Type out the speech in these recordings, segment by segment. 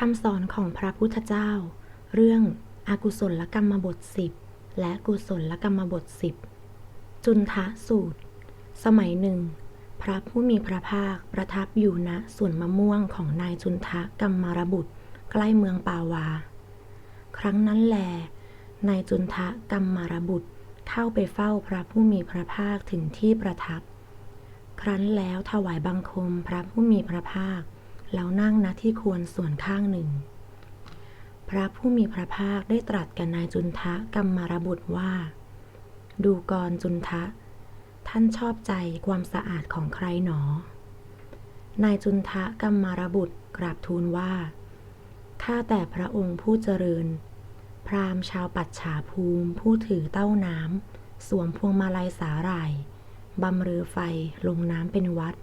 คำสอนของพระพุทธเจ้า เรื่องอากุศลกรรมบทสิบและกุศลกรรมบทสิบจุนทะสูตร สมัยหนึ่ง พระผู้มีพระภาคประทับอยู่ณสวนมะม่วงของนายจุนทะกัมมารบุตร ใกล้เมืองปาวา ครั้งนั้นแล นายจุนทะกัมมารบุตรเข้าไปเฝ้าพระผู้มีพระภาคถึงที่ประทับ ครั้นแล้วถวายบังคมพระผู้มีพระภาค แล้วนั่งณที่ควรส่วนข้างหนึ่ง พระผู้มีพระภาคได้ตรัสกับนายจุนทะกัมมารบุตรว่า ดูกรจุนทะ ท่านชอบใจความสะอาดของใครหนอ นายจุนทะกัมมารบุตรกราบทูลว่า ข้าแต่พระองค์ผู้เจริญ พราหมณ์ชาวปัจฉาภูมิผู้ถือเต้าน้ำสวมพวงมาลัยสาหร่ายบำเรอไฟลงน้ำเป็นวัด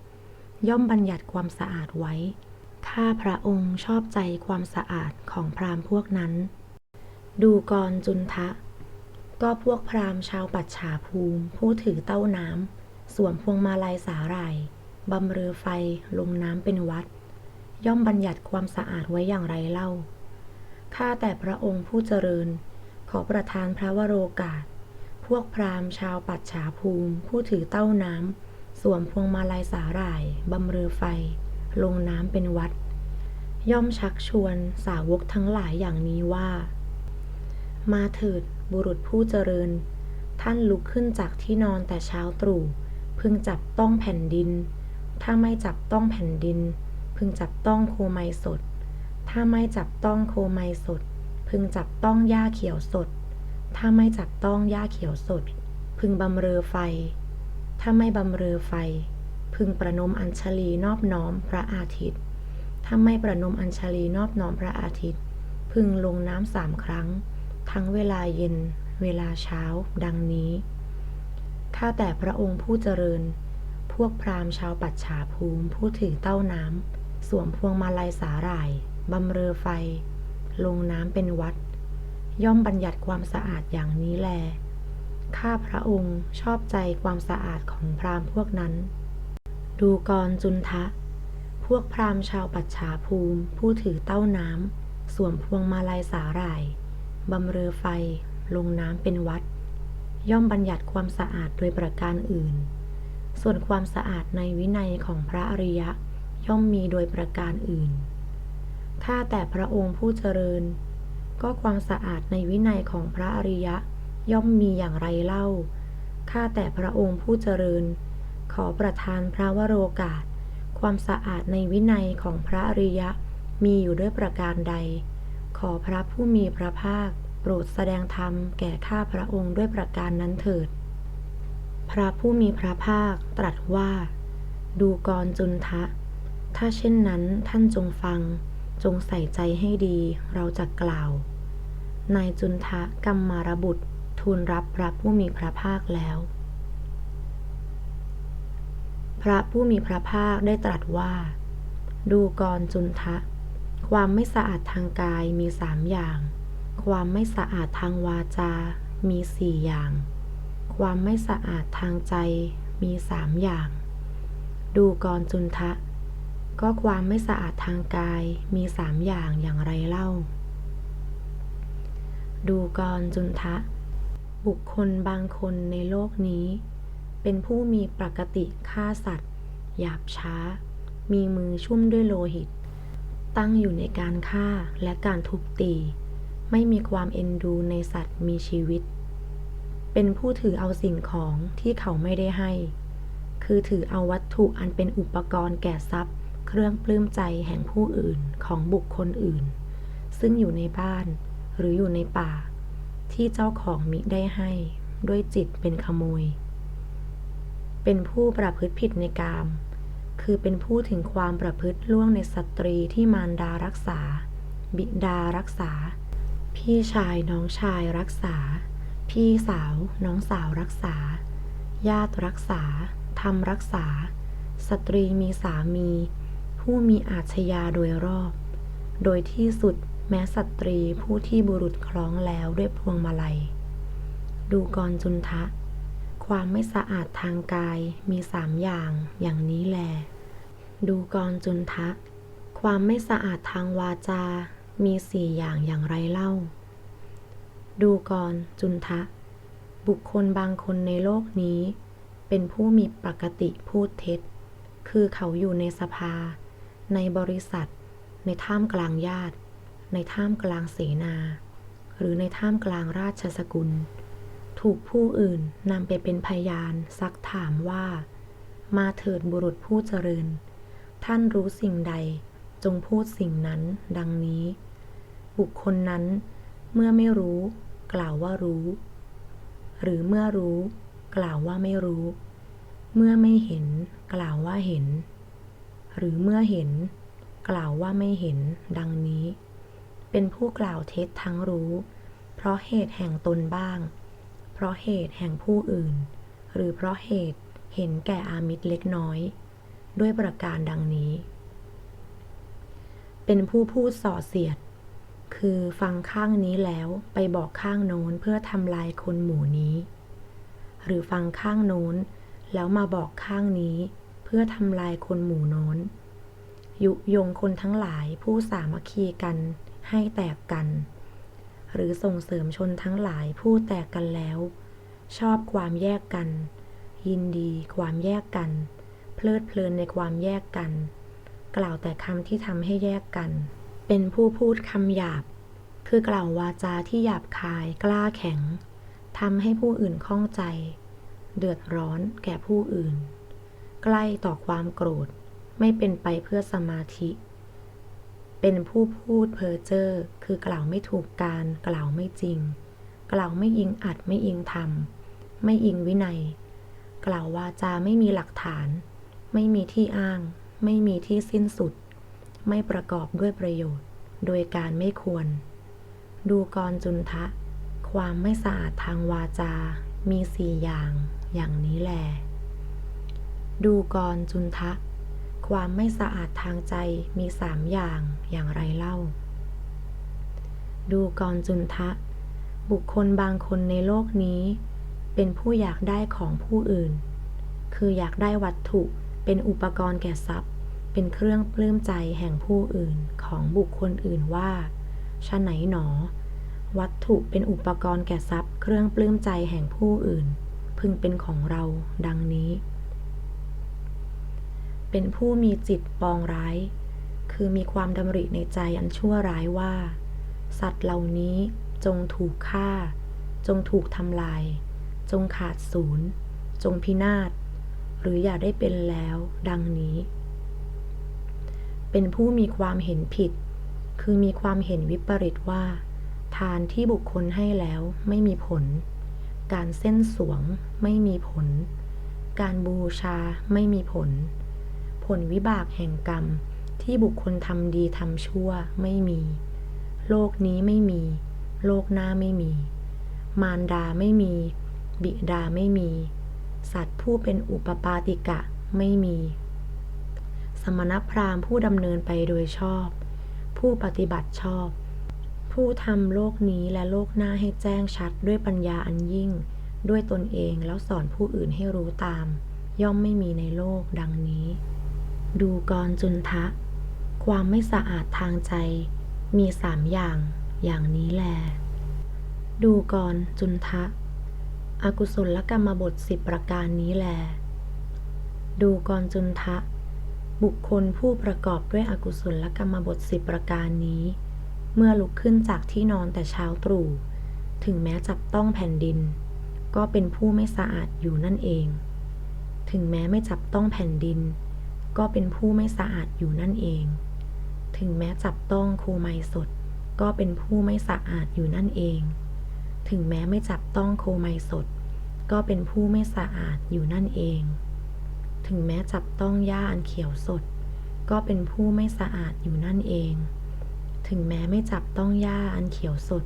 ย่อมบัญญัติความสะอาดไว้ ข้าพระองค์ชอบใจความสะอาดของพราหมณ์พวกนั้น ดูกรจุนทะ ก็พวกพราหมณ์ชาวปัจฉาภูมิ ผู้ถือเต้าน้ำสวมพวงมาลัยสาหร่ายบำเรอไฟลงน้ำเป็นวัด ย่อมบัญญัติความสะอาดไว้อย่างไรเล่า ข้าแต่พระองค์ผู้เจริญ ขอประทานพระวโรกาส พวกพราหมณ์ชาวปัจฉาภูมิ ผู้ถือเต้าน้ำสวมพวงมาลัยสาหร่ายบำเรอไฟ ลงน้ำเป็นวัด ย่อมชักชวนสาวกทั้งหลายอย่างนี้ว่า มาเถิดบุรุษผู้เจริญ ท่านลุกขึ้นจากที่นอนแต่เช้าตรู่พึงจับต้องแผ่นดิน ถ้าไม่จับต้องแผ่นดิน พึงจับต้องโคไมสด ถ้าไม่จับต้องโคไมสด พึงจับต้องหญ้าเขียวสด ถ้าไม่จับต้องหญ้าเขียวสด พึงบำเรอไฟ ถ้าไม่บำเรอไฟ พึงประนมอัญชลีนอบน้อมพระอาทิตย์ ถ้าไม่ประนมอัญชลีนอบน้อมพระอาทิตย์ พึงลงน้ำสามครั้ง ทั้งเวลาเย็น เวลาเช้า ดังนี้ ข้าแต่พระองค์ผู้เจริญ พวกพราหมณ์ชาวปัจฉาภูมิผู้ถือเต้าน้ำ สวมพวงมาลัยสาหร่ายบำเรอไฟ ลงน้ำเป็นวัด ย่อมบัญญัติความสะอาดอย่างนี้แล ข้าพระองค์ชอบใจความสะอาดของพราหมณ์พวกนั้น ดูกรจุนทะ พวกพราหมณ์ชาวปัจฉาภูมิ ผู้ถือเต้าน้ำ สวมพวงมาลัยสาหร่าย บำเรอไฟ ลงน้ำเป็นวัด ย่อมบัญญัติความสะอาดโดยประการอื่น ส่วนความสะอาดในวินัยของพระอริยะ ย่อมมีโดยประการอื่น ข้าแต่พระองค์ผู้เจริญ ก็ความสะอาดในวินัยของพระอริยะ ย่อมมีอย่างไรเล่า ข้าแต่พระองค์ผู้เจริญ ขอประทานพระวโรกาส ความสะอาดในวินัยของพระอริยะมีอยู่ด้วยประการใด ขอพระผู้มีพระภาค โปรดแสดงธรรมแก่ข้าพระองค์ด้วยประการนั้นเถิด พระผู้มีพระภาคตรัสว่า ดูกรจุนทะ ถ้าเช่นนั้นท่านจงฟัง จงใส่ใจให้ดีเราจะกล่าว นายจุนทะกัมมารบุตรทูลรับพระผู้มีพระภาคแล้ว พระผู้มีพระภาคได้ตรัสว่า ดูกรจุนทะ ความไม่สะอาดทางกายมีสามอย่าง ความไม่สะอาดทางวาจา มีสี่อย่าง ความไม่สะอาดทางใจมีสามอย่าง ดูกรจุนทะ ก็ความไม่สะอาดทางกายมีสามอย่างอย่างไรเล่า ดูกรจุนทะ บุคคลบางคนในโลกนี้ เป็นผู้มีปกติฆ่าสัตว์ หยาบช้า มีมือชุ่มด้วยโลหิต ตั้งอยู่ในการฆ่าและการทุบตี ไม่มีความเอ็นดูในสัตว์มีชีวิต เป็นผู้ถือเอาสิ่งของที่เขาไม่ได้ให้ คือถือเอาวัตถุอันเป็นอุปกรณ์แก่ทรัพย์ เครื่องปลื้มใจแห่งผู้อื่นของบุคคลอื่น ซึ่งอยู่ในบ้านหรืออยู่ในป่า ที่เจ้าของมิได้ให้ ด้วยจิตเป็นขโมย เป็นผู้ประพฤติผิดในกาม คือเป็นผู้ถึงความประพฤติล่วงในสตรีที่มารดารักษา บิดารักษา พี่ชายน้องชายรักษา พี่สาวน้องสาวรักษา ญาติรักษาทำรักษา สตรีมีสามี ผู้มีอาชญาโดยรอบ โดยที่สุดแม้สตรีผู้ที่บุรุษคล้องแล้วด้วยพวงมาลัย ดูกรจุนทะ ความไม่สะอาดทางกายมีสามอย่างอย่างนี้แล ดูกรจุนทะ ความไม่สะอาดทางวาจา มีสี่อย่างอย่างไรเล่า ดูก่อนจุนทะ บุคคลบางคนในโลกนี้ เป็นผู้มีปกติพูดเท็จ คือเขาอยู่ในสภา ในบริษัท ในท่ามกลางญาติ ในท่ามกลางเสนา หรือในท่ามกลางราชสกุล ถูกผู้อื่นนำไปเป็นพยานซักถามว่า มาเถิดบุรุษผู้เจริญ ท่านรู้สิ่งใด จงพูดสิ่งนั้น ดังนี้ บุคคลนั้น เมื่อไม่รู้ กล่าวว่ารู้ หรือเมื่อรู้ กล่าวว่าไม่รู้ เมื่อไม่เห็น กล่าวว่าเห็น หรือเมื่อเห็น กล่าวว่าไม่เห็น ดังนี้ เป็นผู้กล่าวเท็จทั้งรู้ เพราะเหตุแห่งตนบ้าง ราะเหตุแห่งผู้อื่น หรือเพราะเหตุเห็นแก่อามิตรเล็กน้อย ด้วยประการดังนี้ เป็นผู้พูดส่อเสียด คือฟังข้างนี้แล้วไปบอกข้างโน้นเพื่อทำลายคนหมู่นี้ หรือฟังข้างโน้น แล้วมาบอกข้างนี้ เพื่อทำลายคนหมู่โน้น ยุยงคนทั้งหลายผู้สามัคคีกันให้แตกกัน หรือส่งเสริมชนทั้งหลายผู้แตกกันแล้ว ชอบความแยกกัน ยินดีความแยกกัน เพลิดเพลินในความแยกกัน กล่าวแต่คำที่ทำให้แยกกัน เป็นผู้พูดคำหยาบ คือกล่าววาจาที่หยาบคายกล้าแข็งทำให้ผู้อื่นข้องใจ เดือดร้อนแก่ผู้อื่น ใกล้ต่อความโกรธ ไม่เป็นไปเพื่อสมาธิ เป็นผู้พูดเพ้อเจ้อคือกล่าวไม่ถูกการ กล่าวไม่จริง กล่าวไม่อิงอัดไม่อิงธรรม ไม่อิงวินัย กล่าววาจาไม่มีหลักฐาน ไม่มีที่อ้าง ไม่มีที่สิ้นสุด ไม่ประกอบด้วยประโยชน์ โดยการไม่ควร ดูกรจุนทะ ความไม่สะอาดทางวาจา มีสี่อย่าง อย่างนี้แหลดูกรจุนทะ ความไม่สะอาดทางใจมีสามอย่างอย่างไรเล่า ดูกรจุนทะ บุคคลบางคนในโลกนี้ เป็นผู้อยากได้ของผู้อื่น คืออยากได้วัตถุเป็นอุปกรณ์แก่ทรัพย์ เป็นเครื่องปลื้มใจแห่งผู้อื่นของบุคคลอื่นว่าชะไหนหนอ วัตถุเป็นอุปกรณ์แก่ทรัพย์ เครื่องปลื้มใจแห่งผู้อื่น พึงเป็นของเรา ดังนี้ เป็นผู้มีจิตปองร้าย คือมีความดำริในใจอันชั่วร้ายว่า สัตว์เหล่านี้จงถูกฆ่า จงถูกทำลาย จงขาดศูนย์ จงพินาศ หรืออย่าได้เป็นแล้ว ดังนี้ เป็นผู้มีความเห็นผิด คือมีความเห็นวิปริตว่า ทานที่บุคคลให้แล้วไม่มีผล การเส้นสวงไม่มีผล การบูชาไม่มีผล ลวิบากแห่งกรรม ที่บุคคลทำดีทำชั่วไม่มี โลกนี้ไม่มี โลกหน้าไม่มี มารดาไม่มี บิดาไม่มี สัตว์ผู้เป็นอุปปาติกะไม่มี สมณพราหมณ์ผู้ดำเนินไปโดยชอบ ผู้ปฏิบัติชอบ ผู้ทำโลกนี้และโลกหน้าให้แจ้งชัดด้วยปัญญาอันยิ่ง ด้วยตนเองแล้วสอนผู้อื่นให้รู้ตามย่อมไม่มีในโลกดังนี้ ดูกรจุนทะ ความไม่สะอาดทางใจ มีสามอย่าง อย่างนี้แล ดูกรจุนทะ อกุศลกรรมบทสิบประการนี้แล ดูกรจุนทะ บุคคลผู้ประกอบด้วยอกุศลกรรมบทสิบประการนี้ เมื่อลุกขึ้นจากที่นอนแต่เช้าตรู่ ถึงแม้จับต้องแผ่นดิน ก็เป็นผู้ไม่สะอาดอยู่นั่นเอง ถึงแม้ไม่จับต้องแผ่นดิน ก็เป็นผู้ไม่สะอาดอยู่นั่นเอง ถึงแม้จับต้องโคไมสด ก็เป็นผู้ไม่สะอาดอยู่นั่นเอง ถึงแม้ไม่จับต้องโคไมสด ก็เป็นผู้ไม่สะอาดอยู่นั่นเอง ถึงแม้จับต้องหญ้าอันเขียวสด ก็เป็นผู้ไม่สะอาดอยู่นั่นเอง ถึงแม้ไม่จับต้องหญ้าอันเขียวสด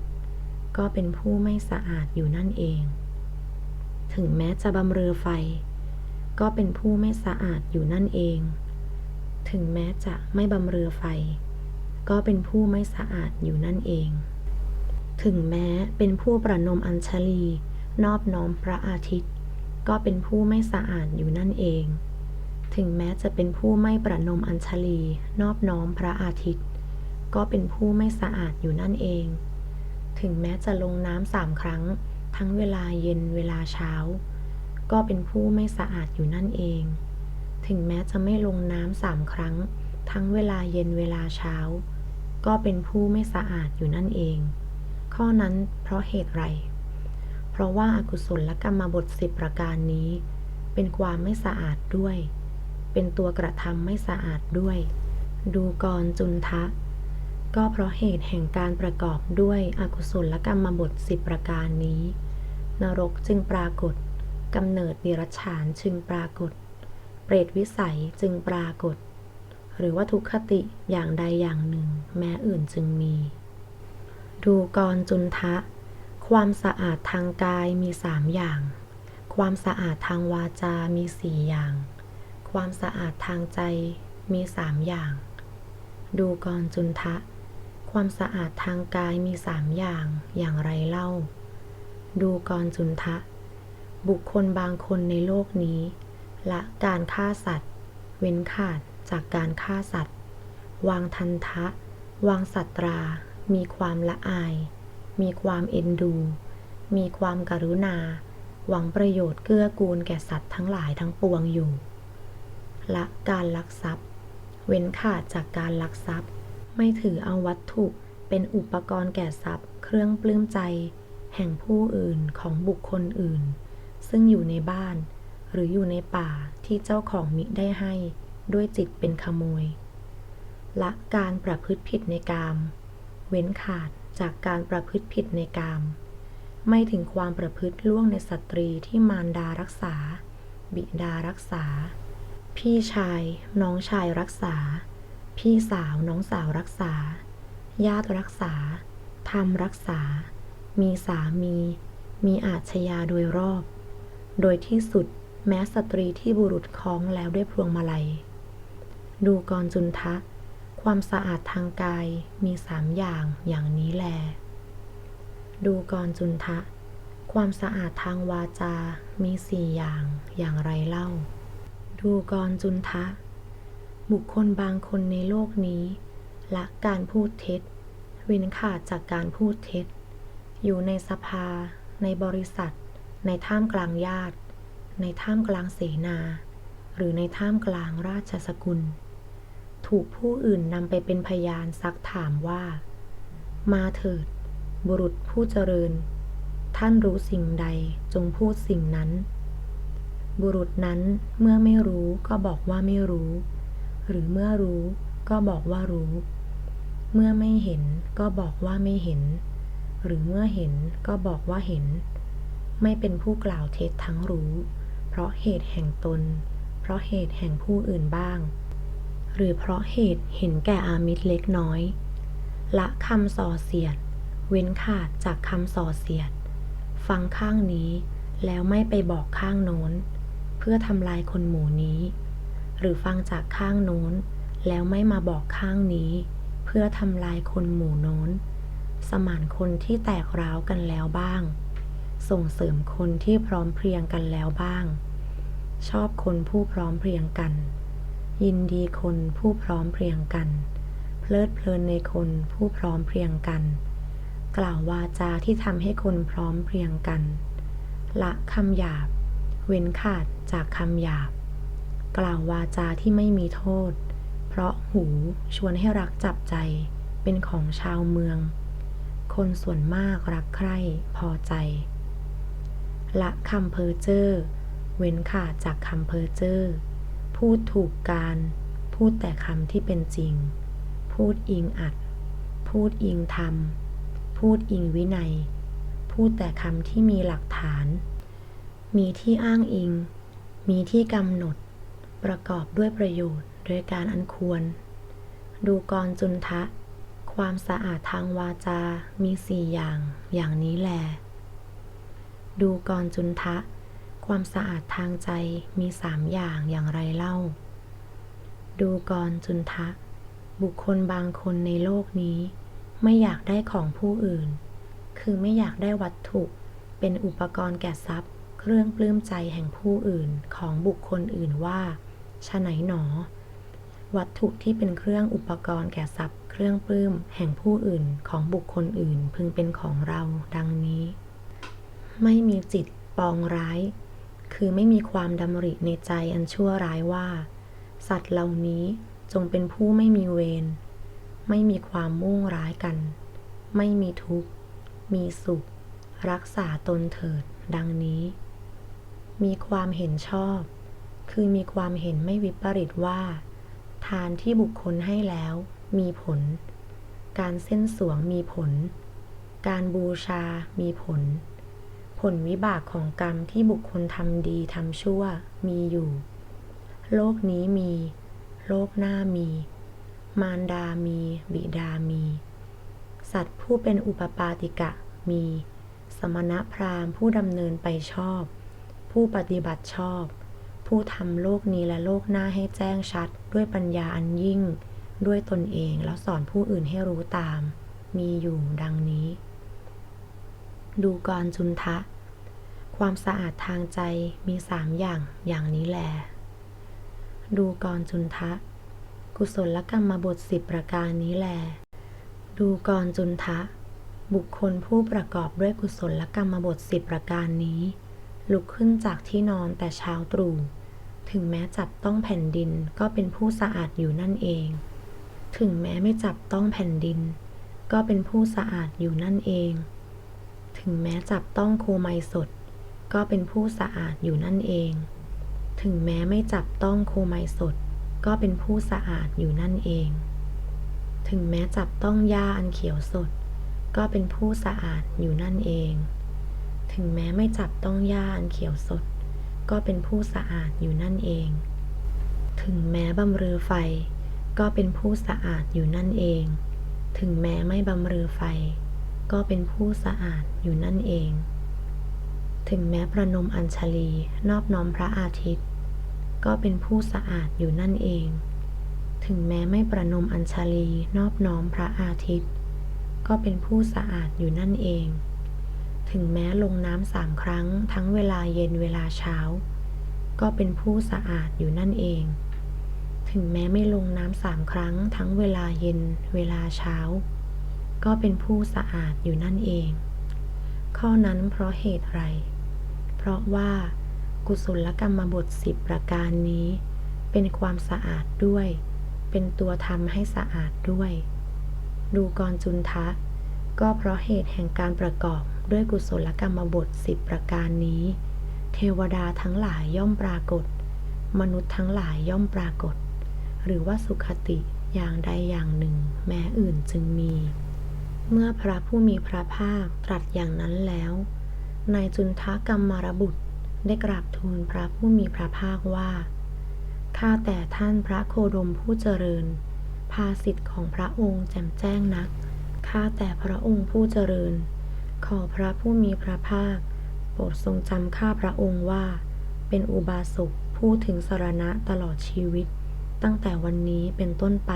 ก็เป็นผู้ไม่สะอาดอยู่นั่นเอง ถึงแม้จะบำเรอไฟ ก็เป็นผู้ไม่สะอาดอยู่นั่นเอง ถึงแม้จะไม่บำเรอไฟ ก็เป็นผู้ไม่สะอาดอยู่นั่นเอง ถึงแม้เป็นผู้ประนมอัญชลี นอบน้อมพระอาทิตย์ ก็เป็นผู้ไม่สะอาดอยู่นั่นเอง ถึงแม้จะเป็นผู้ไม่ประนมอัญชลี นอบน้อมพระอาทิตย์ ก็เป็นผู้ไม่สะอาดอยู่นั่นเอง ถึงแม้จะลงน้ำสามครั้ง ทั้งเวลาเย็นเวลาเช้า ก็เป็นผู้ไม่สะอาดอยู่นั่นเอง ถึงแม้จะไม่ลงน้ำสามครั้ง ทั้งเวลาเย็นเวลาเช้า ก็เป็นผู้ไม่สะอาดอยู่นั่นเอง ข้อนั้นเพราะเหตุไร เพราะว่าอากุศลกรรมบทสิบประการนี้ เป็นความไม่สะอาดด้วย เป็นตัวกระทำไม่สะอาดด้วย ดูกรจุนทะ ก็เพราะเหตุแห่งการประกอบด้วยอกุศลกรรมบทสิบประการนี้ นรกจึงปรากฏ กำเนิดดิรัจฉานจึงปรากฏ เปรตวิสัยจึงปรากฏ หรือว่าทุกขติอย่างใดอย่างหนึ่ง แม้อื่นจึงมี ดูกรจุนทะ ความสะอาดทางกายมีสามอย่าง ความสะอาดทางวาจา มีสี่อย่าง ความสะอาดทางใจมีสามอย่าง ดูกรจุนทะ ความสะอาดทางกายมีสามอย่าง อย่างไรเล่า ดูกรจุนทะ บุคคลบางคนในโลกนี้ ละการฆ่าสัตว์ เว้นขาดจากการฆ่าสัตว์ วางทันทะ วางสัตรา มีความละอาย มีความเอ็นดู มีความกรุณา หวังประโยชน์เกื้อกูลแก่สัตว์ทั้งหลายทั้งปวงอยู่ ละการลักทรัพย์ เว้นขาดจากการลักทรัพย์ ไม่ถือเอาวัตถุเป็นอุปกรณ์แก่ทรัพย์ เครื่องปลื้มใจ แห่งผู้อื่นของบุคคลอื่น ซึ่งอยู่ในบ้าน หรืออยู่ในป่าที่เจ้าของมิได้ให้ ด้วยจิตเป็นขโมย ละการประพฤติผิดในกาม เว้นขาดจากการประพฤติผิดในกาม ไม่ถึงความประพฤติล่วงในสตรีที่มารดารักษา บิดารักษา พี่ชาย น้องชายรักษา พี่สาวน้องสาวรักษา ญาติรักษาธรรมรักษา มีสามี มีอาชญาโดยรอบ โดยที่สุดแม้สตรีที่บุรุษคล้องแล้วด้วยพวงมาลัย ดูกรจุนทะ ความสะอาดทางกายมีสามอย่างอย่างนี้แล ดูกรจุนทะ ความสะอาดทางวาจา มีสี่อย่างอย่างไรเล่า ดูกรจุนทะ บุคคลบางคนในโลกนี้ ละการพูดเท็จ เว้นขาดจากการพูดเท็จ อยู่ในสภา ในบริษัท ในท่ามกลางญาติ ในท่ามกลางเสนา หรือในท่ามกลางราชสกุล ถูกผู้อื่นนำไปเป็นพยานซักถามว่า มาเถิด บุรุษผู้เจริญ ท่านรู้สิ่งใดจงพูดสิ่งนั้น บุรุษนั้นเมื่อไม่รู้ก็บอกว่าไม่รู้ หรือเมื่อรู้ก็บอกว่ารู้ เมื่อไม่เห็นก็บอกว่าไม่เห็น หรือเมื่อเห็นก็บอกว่าเห็น ไม่เป็นผู้กล่าวเท็จทั้งรู้ เพราะเหตุแห่งตน เพราะเหตุแห่งผู้อื่นบ้าง หรือเพราะเหตุเห็นแก่อามิตรเล็กน้อย ละคำส่อเสียด เว้นขาดจากคำส่อเสียด ฟังข้างนี้แล้วไม่ไปบอกข้างโน้น เพื่อทำลายคนหมู่นี้ หรือฟังจากข้างโน้น แล้วไม่มาบอกข้างนี้ เพื่อทำลายคนหมู่โน้น สมานคนที่แตกร้าวกันแล้วบ้าง ส่งเสริมคนที่พร้อมเพรียงกันแล้วบ้าง ชอบคนผู้พร้อมเพรียงกัน ยินดีคนผู้พร้อมเพรียงกัน เพลิดเพลินในคนผู้พร้อมเพรียงกัน กล่าววาจาที่ทำให้คนพร้อมเพรียงกัน ละคำหยาบ เว้นขาดจากคำหยาบ กล่าววาจาที่ไม่มีโทษ เพราะหูชวนให้รักจับใจ เป็นของชาวเมืองคนส่วนมากรักใคร่พอใจ ละคำเพ้อเจ้อ เว้นขาดจากคำเพ้อเจ้อ พูดถูกการ พูดแต่คำที่เป็นจริง พูดอิงอัด พูดอิงธรรม พูดอิงวินัย พูดแต่คำที่มีหลักฐาน มีที่อ้างอิง มีที่กำหนด ประกอบด้วยประโยชน์โดยการอันควร ดูกรจุนทะ ความสะอาดทางวาจา มีสี่อย่าง อย่างนี้แหละ ดูกรจุนทะ ความสะอาดทางใจมีสามอย่างอย่างไรเล่า ดูกรจุนทะ บุคคลบางคนในโลกนี้ ไม่อยากได้ของผู้อื่น คือไม่อยากได้วัตถุ เป็นอุปกรณ์แก่ทรัพย์ เครื่องปลื้มใจแห่งผู้อื่นของบุคคลอื่นว่าฉะไหนหนอ วัตถุที่เป็นเครื่องอุปกรณ์แก่ทรัพย์ เครื่องปลื้มแห่งผู้อื่นของบุคคลอื่นพึงเป็นของเราดังนี้ ไม่มีจิตปองร้าย คือไม่มีความดำริในใจอันชั่วร้ายว่า สัตว์เหล่านี้จงเป็นผู้ไม่มีเวร ไม่มีความมุ่งร้ายกัน ไม่มีทุกข์ มีสุข รักษาตนเถิด ดังนี้ มีความเห็นชอบ คือมีความเห็นไม่วิปริตว่า ทานที่บุคคลให้แล้ว มีผล การเส้นสวงมีผล การบูชา มีผล ลวิบากของกรรมที่บุคคลทำดีทำชั่วมีอยู่ โลกนี้มี โลกหน้ามี มารดามี บิดามี สัตว์ผู้เป็นอุปปาติกะมี สมณพราหมณ์ผู้ดำเนินไปชอบ ผู้ปฏิบัติชอบ ผู้ทำโลกนี้และโลกหน้าให้แจ้งชัด ด้วยปัญญาอันยิ่ง ด้วยตนเองแล้วสอนผู้อื่นให้รู้ตาม มีอยู่ดังนี้ดูกรจุนทะ ความสะอาดทางใจมีสามอย่างอย่างนี้แล ดูกรจุนทะ กุศลกรรมบทสิบประการนี้แล ดูกรจุนทะ บุคคลผู้ประกอบด้วยกุศลกรรมบทสิบประการนี้ ลุกขึ้นจากที่นอนแต่เช้าตรู่ ถึงแม้จับต้องแผ่นดินก็เป็นผู้สะอาดอยู่นั่นเอง ถึงแม้ไม่จับต้องแผ่นดิน ก็เป็นผู้สะอาดอยู่นั่นเอง ถึงแม้จับต้องโคไมสด ก็เป็นผู้สะอาดอยู่นั่นเอง ถึงแม้ไม่จับต้องโคไมสด ก็เป็นผู้สะอาดอยู่นั่นเอง ถึงแม้จับต้องหญ้าอันเขียวสด ก็เป็นผู้สะอาดอยู่นั่นเอง ถึงแม้ไม่จับต้องหญ้าอันเขียวสด ก็เป็นผู้สะอาดอยู่นั่นเอง ถึงแม้บำเรอไฟ ก็เป็นผู้สะอาดอยู่นั่นเอง ถึงแม้ไม่บำเรอไฟ ก็เป็นผู้สะอาดอยู่นั่นเอง ถึงแม้ประนมอัญชลีนอบน้อมพระอาทิตย์ ก็เป็นผู้สะอาดอยู่นั่นเอง ถึงแม้ไม่ประนมอัญชลีนอบน้อมพระอาทิตย์ ก็เป็นผู้สะอาดอยู่นั่นเอง ถึงแม้ลงน้ำสามครั้งทั้งเวลาเย็นเวลาเช้า ก็เป็นผู้สะอาดอยู่นั่นเอง ถึงแม้ไม่ลงน้ำสามครั้งทั้งเวลาเย็นเวลาเช้า ก็เป็นผู้สะอาดอยู่นั่นเองข้อนั้นเพราะเหตุไร ราะว่า กุศลกรรมบทสิบประการนี้ เป็นความสะอาดด้วย เป็นตัวทำให้สะอาดด้วย ดูกรจุนทะ ก็เพราะเหตุแห่งการประกอบด้วยกุศลกรรมบทสิบประการนี้ เทวดาทั้งหลายย่อมปรากฏ มนุษย์ทั้งหลายย่อมปรากฏ หรือว่าสุขติอย่างใดอย่างหนึ่ง แม้อื่นจึงมี เมื่อพระผู้มีพระภาคตรัสอย่างนั้นแล้ว นายจุนทะกรรมารบุตร ได้กราบทูลพระผู้มีพระภาคว่า ข้าแต่ท่านพระโคดมผู้เจริญ ภาสิทธิ์ของพระองค์แจ่มแจ้งนัก ข้าแต่พระองค์ผู้เจริญ ขอพระผู้มีพระภาค โปรดทรงจำข้าพระองค์ว่า เป็นอุบาสกผู้ถึงสารณะตลอดชีวิต ตั้งแต่วันนี้เป็นต้นไป